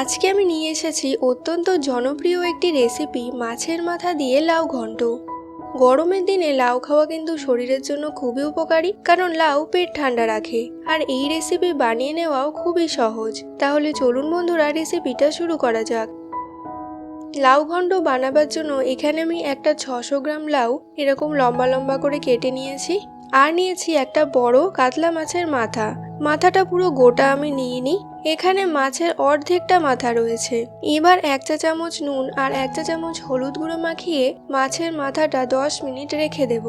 আজকে আমি নিয়ে এসেছি অত্যন্ত জনপ্রিয় একটি রেসিপি মাছের মাথা দিয়ে লাউ ঘন্ট। গরমের দিনে লাউ খাওয়া কিন্তু শরীরের জন্য খুবই উপকারী, কারণ লাউ পেট ঠান্ডা রাখে। আর এই রেসিপি বানিয়ে নেওয়াও খুবই সহজ। তাহলে চলুন বন্ধুরা রেসিপিটা শুরু করা যাক। লাউ ঘন্ট বানাবার জন্য এখানে আমি একটা ছশো গ্রাম লাউ এরকম লম্বা লম্বা করে কেটে নিয়েছি। আর নিয়েছি একটা বড় কাতলা মাছের মাথা। মাথাটা পুরো গোটা আমি নিয়ে নিই। এখানে মাছের অর্ধেকটা মাথা রয়েছে। এবার এক চা চামচ নুন আর এক চা চামচ হলুদ গুঁড়ো মাখিয়ে মাছের মাথাটা দশ মিনিট রেখে দেব।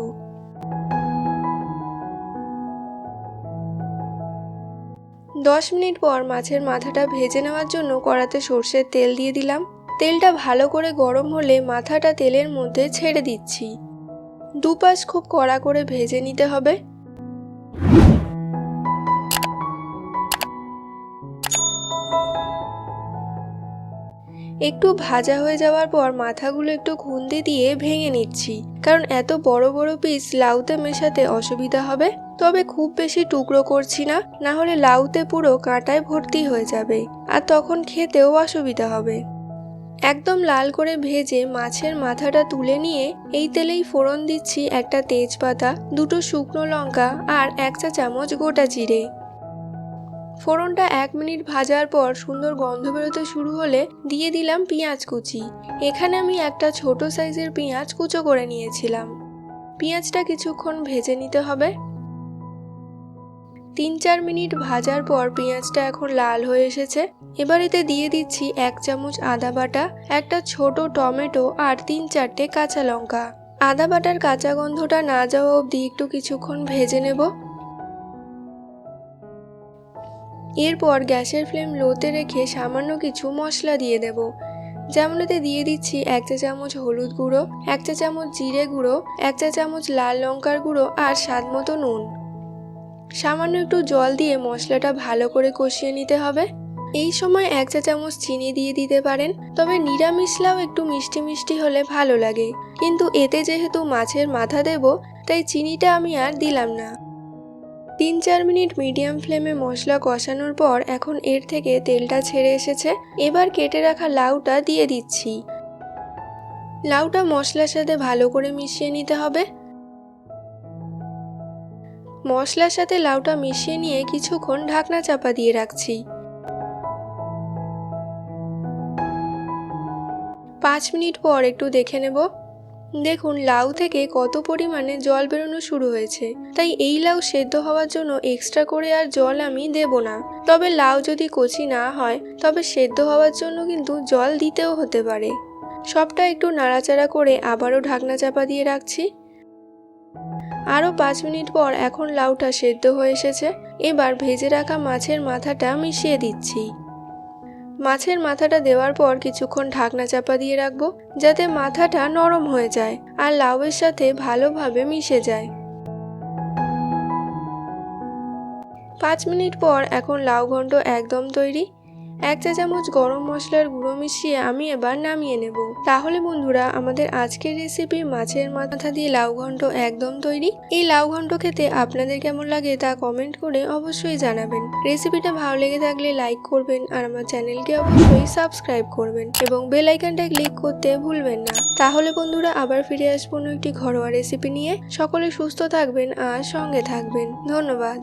দশ মিনিট পর মাছের মাথাটা ভেজে নেওয়ার জন্য কড়াতে সর্ষের তেল দিয়ে দিলাম। তেলটা ভালো করে গরম হলে মাথাটা তেলের মধ্যে ছেড়ে দিচ্ছি। দুপাশ খুব কড়া করে ভেজে নিতে হবে। একটু ভাজা হয়ে যাওয়ার পর মাথাগুলো একটু খুন্তি দিয়ে ভেঙে নিচ্ছি। কারণ এত বড় বড় পিস লাউতে মেশাতে অসুবিধা হবে। তবে খুব বেশি টুকরো করছি না না হলে লাউতে পুরো কাঁটায় ভর্তি হয়ে যাবে। আর তখন খেতেও অসুবিধা হবে। একদম লাল করে ভেজে মাছের মাথাটা তুলে নিয়ে এই তেলেই ফোড়ন দিচ্ছি একটা তেজপাতা, দুটো শুকনো লঙ্কা আর এক চা চামচ গোটা জিরে। ফোড়নটা এক মিনিট ভাজার পর সুন্দর গন্ধ বেরোতে শুরু হলে দিয়ে দিলাম পেঁয়াজ কুচি। এখানে আমি একটা ছোট সাইজের পেঁয়াজ কুচো করে নিয়েছিলাম। পেঁয়াজটা কিছুক্ষণ ভেজে নিতে হবে। তিন চার মিনিট ভাজার পর পেঁয়াজটা এখন লাল হয়ে এসেছে। এবার এতে দিয়ে দিচ্ছি এক চামচ আদা বাটা, একটা ছোট টমেটো আর তিন চারটে কাঁচা লঙ্কা। আদা বাটার কাঁচা গন্ধটা না যাওয়া অবধি একটু কিছুক্ষণ ভেজে নেব। এরপর গ্যাসের ফ্লেম লোতে রেখে সামান্য কিছু মশলা দিয়ে দেব। যেমন এতে দিয়ে দিচ্ছি এক চা চামচ হলুদ গুঁড়ো, এক চা চামচ জিরে গুঁড়ো, এক চা চামচ লাল লঙ্কার গুঁড়ো আর স্বাদ মতো নুন। সামান্য একটু জল দিয়ে মশলাটা ভালো করে কষিয়ে নিতে হবে। এই সময় এক চা চামচ চিনি দিয়ে দিতে পারেন, তবে নিরামিষ লাউ একটু মিষ্টি মিষ্টি হলে ভালো লাগে। কিন্তু এতে যেহেতু মাছের মাথা দেব, তাই চিনিটা আমি আর দিলাম না। তিন চার মিনিট মিডিয়াম ফ্লেমে মশলা কষানোর পর এখন এর থেকে তেলটা ছেড়ে এসেছে। এবার কেটে রাখা লাউটা দিয়ে দিচ্ছি। লাউটা মশলার সাথে ভালো করে মিশিয়ে নিতে হবে। মশলার সাথে লাউটা মিশিয়ে নিয়ে কিছুক্ষণ ঢাকনা চাপা দিয়ে রাখছি। পাঁচ মিনিট পর একটু দেখে নেব। দেখুন, লাউ থেকে কত পরিমাণে জল বেরোনো শুরু হয়েছে। তাই এই লাউ সেদ্ধ হওয়ার জন্য এক্সট্রা করে আর জল আমি দেব না। তবে লাউ যদি কচি না হয়, তবে সেদ্ধ হওয়ার জন্য কিন্তু জল দিতেও হতে পারে। সবটা একটু নাড়াচাড়া করে আবারও ঢাকনা চাপা দিয়ে রাখছি। আরও পাঁচ মিনিট পর এখন লাউটা সেদ্ধ হয়ে এসেছে। এবার ভেজে রাখা মাছের মাথাটা মিশিয়ে দিচ্ছি। মাছের মাথাটা দেওয়ার পর কিছুক্ষণ ঢাকনা চাপা দিয়ে রাখব, যাতে মাথাটা নরম হয়ে যায় আর লাউয়ের সাথে ভালোভাবে মিশে যায়। পাঁচ মিনিট পর এখন লাউ ঘন্ট একদম তৈরি। এক চা চামচ গরম মশলার গুঁড়ো মিশিয়ে আমি এবার নামিয়ে নেব। তাহলে বন্ধুরা, আমাদের আজকের রেসিপি মাছের মাথা দিয়ে লাউ ঘন্ট একদম তৈরি। এই লাউ ঘন্ট খেতে আপনাদের কেমন লাগে তা কমেন্ট করে অবশ্যই জানাবেন। রেসিপিটা ভালো লেগে থাকলে লাইক করবেন আর আমার চ্যানেলকে অবশ্যই সাবস্ক্রাইব করবেন এবং বেল আইকনটা ক্লিক করতে ভুলবেন না। তাহলে বন্ধুরা, আবার ফিরে আসব একটি ঘরোয়া রেসিপি নিয়ে। সকলে সুস্থ থাকবেন আর সঙ্গে থাকবেন। ধন্যবাদ।